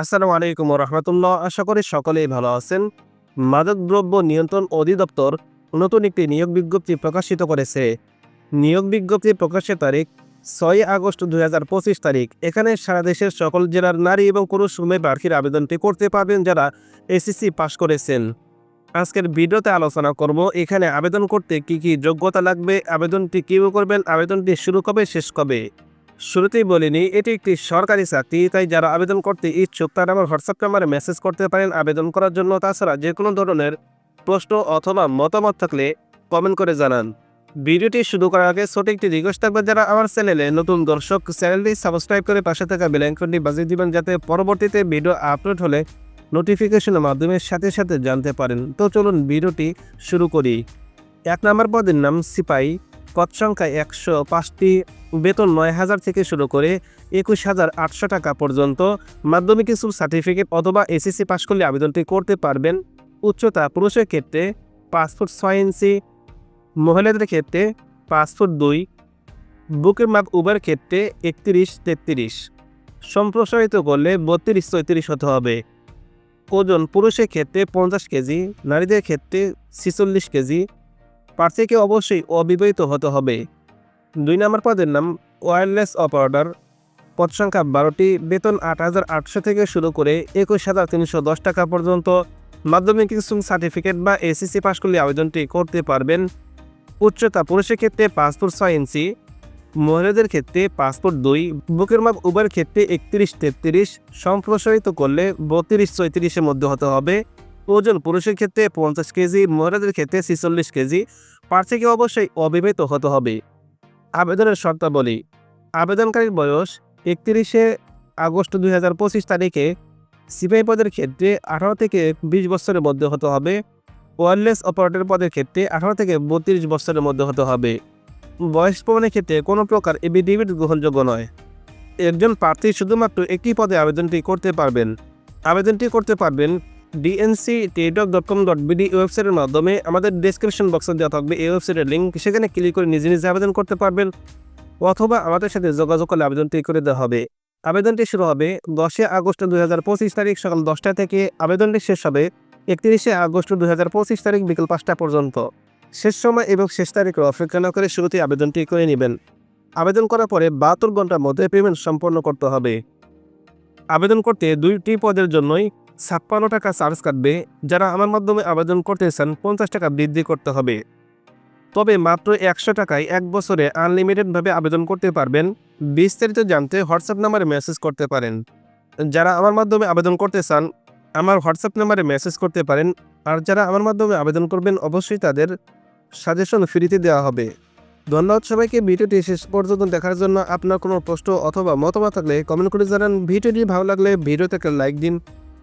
আসসালামু আলাইকুম রহমতুল্লাহ। আশা করি সকলেই ভালো আছেন। মাদকদ্রব্য নিয়ন্ত্রণ অধিদপ্তর নতুন একটি নিয়োগ বিজ্ঞপ্তি প্রকাশিত করেছে। নিয়োগ বিজ্ঞপ্তি প্রকাশের তারিখ ছয় আগস্ট দু হাজার পঁচিশ তারিখ। এখানে সারা দেশের সকল জেলার নারী এবং পুরুষ উভয় প্রার্থীর আবেদনটি করতে পারবেন যারা এসএসসি পাশ করেছেন। আজকের ভিডিওতে আলোচনা করব, এখানে আবেদন করতে কি কি যোগ্যতা লাগবে, আবেদনটি কীভাবে করবেন, আবেদনটি শুরু কবে, শেষ কবে? শুরুতেই বলিনি, এটি একটি সরকারি চাকরি, তাই যারা আবেদন করতে ইচ্ছুক তারা আমার হোয়াটসঅ্যাপ নাম্বারে মেসেজ করতে পারেন। আবেদন করার জন্য তাছাড়া যে কোনো ধরনের প্রশ্ন অথবা মতামত থাকলে কমেন্ট করে জানান। ভিডিওটি শুরু করার আগে ছোট একটি রিকোয়েস্ট থাকবে, যারা আমার চ্যানেলে নতুন দর্শক, চ্যানেলটি সাবস্ক্রাইব করে পাশে থাকা বেলাইকনটি বাজিয়ে দিবেন, যাতে পরবর্তীতে ভিডিও আপলোড হলে নোটিফিকেশনের মাধ্যমে সাথে সাথে জানতে পারেন। তো চলুন ভিডিওটি শুরু করি। এক নম্বর পদের নাম সিপাই। পদ সংখ্যা একশো পাঁচটি, বেতন নয় হাজার থেকে শুরু করে একুশ হাজার আটশো টাকা পর্যন্ত। মাধ্যমিক স্কুল সার্টিফিকেট অথবা এসএসসি পাশ করলে আবেদনটি করতে পারবেন। উচ্চতা পুরুষের ক্ষেত্রে পাসপোর্ট ছয় ইঞ্চি, মহিলাদের ক্ষেত্রে পাসপোর্ট দুই, বুকের মাপ উভয়ের ক্ষেত্রে একত্রিশ, তেত্রিশ। সম্প্রসারিত করলে বত্রিশ, চৌত্রিশ হতে হবে। ওজন পুরুষের ক্ষেত্রে পঞ্চাশ কেজি, নারীদের ক্ষেত্রে ছিচল্লিশ কেজি প্রার্থীকে অবশ্যই অবিবাহিত হতে হবে। দুই নম্বর পদের নাম ওয়্যারলেস অপারেটর। পদ সংখ্যা বারোটি। বেতন আট হাজার আটশো থেকে শুরু করে একুশ হাজার তিনশো দশ টাকা পর্যন্ত। মাধ্যমিক স্কুল সার্টিফিকেট বা এসএসসি পাশ করলে আবেদনটি করতে পারবেন। উচ্চতা পুরুষের ক্ষেত্রে ফুট ছয় ইঞ্চি। মহিলাদের ক্ষেত্রে ফুট দুই। বুকের মাপ উভয়ের ক্ষেত্রে একত্রিশ তেত্রিশ। সম্প্রসারিত করলে বত্রিশ চৌত্রিশের মধ্যে হতে হবে। ওজন পুরুষের ক্ষেত্রে পঞ্চাশ কেজি, মহিলাদের ক্ষেত্রে ছিচল্লিশ কেজি। প্রার্থীকে অবশ্যই অবিবাহিত হতে হবে। আবেদনের শর্তাবলী। আবেদনকারীর বয়স একত্রিশে আগস্ট দুই হাজার পঁচিশ তারিখে সিপাহী পদের ক্ষেত্রে আঠারো থেকে বিশ বছরের মধ্যে হতে হবে। ওয়ারলেস অপারেটর পদের ক্ষেত্রে আঠারো থেকে বত্রিশ বছরের মধ্যে হতে হবে। বয়স প্রমাণের ক্ষেত্রে কোনো প্রকার এবিডিভিট গ্রহণযোগ্য নয়। একজন প্রার্থী শুধুমাত্র একটি পদে আবেদনটি করতে পারবেন। আবেদনটি করতে পারবেন ডিএনসি টেডক ডট কম ডট বিডি ওয়েবসাইটের মাধ্যমে আমাদের ডেসক্রিপশন বক্সে দেওয়া থাকবে এই ওয়েবসাইটের লিঙ্ক সেখানে ক্লিক করে নিজে নিজে আবেদন করতে পারবেন অথবা আমাদের সাথে যোগাযোগ করলে আবেদনটি করে দেওয়া হবে। আবেদনটি শুরু হবে দশই আগস্ট দুই হাজার পঁচিশ তারিখ সকাল দশটা থেকে। আবেদনটি শেষ হবে একত্রিশে আগস্ট দুই হাজার পঁচিশ তারিখ বিকেল পাঁচটা পর্যন্ত। শেষ সময় এবং শেষ তারিখে অপেক্ষা না করে শুরুতে আবেদনটি করে নেবেন। আবেদন করার পরে বাহাত্তর ঘণ্টার মধ্যে পেমেন্ট সম্পন্ন করতে হবে। আবেদন করতে দুইটি পদের জন্যই ছাপ্পান্ন টাকা চার্জ কাটবে, যারা আমার মাধ্যমে আবেদন করতে চান, পঞ্চাশ টাকা বৃদ্ধি করতে হবে। তবে মাত্র একশো টাকায় এক বছরে আনলিমিটেডভাবে আবেদন করতে পারবেন। বিস্তারিত জানতে হোয়াটসঅ্যাপ নাম্বারে মেসেজ করতে পারেন। যারা আমার মাধ্যমে আবেদন করতে চান, আমার হোয়াটসঅ্যাপ নাম্বারে মেসেজ করতে পারেন। আর যারা আমার মাধ্যমে আবেদন করবেন, অবশ্যই তাদের সাজেশন ফ্রিতে দেওয়া হবে। ধন্যবাদ সবাইকে, ভিডিওটি শেষ পর্যন্ত দেখার জন্য আপনার কোনো প্রশ্ন অথবা মতামত থাকলে কমেন্ট করে জানান। ভিডিওটি ভালো লাগলে ভিডিওটাকে লাইক দিন।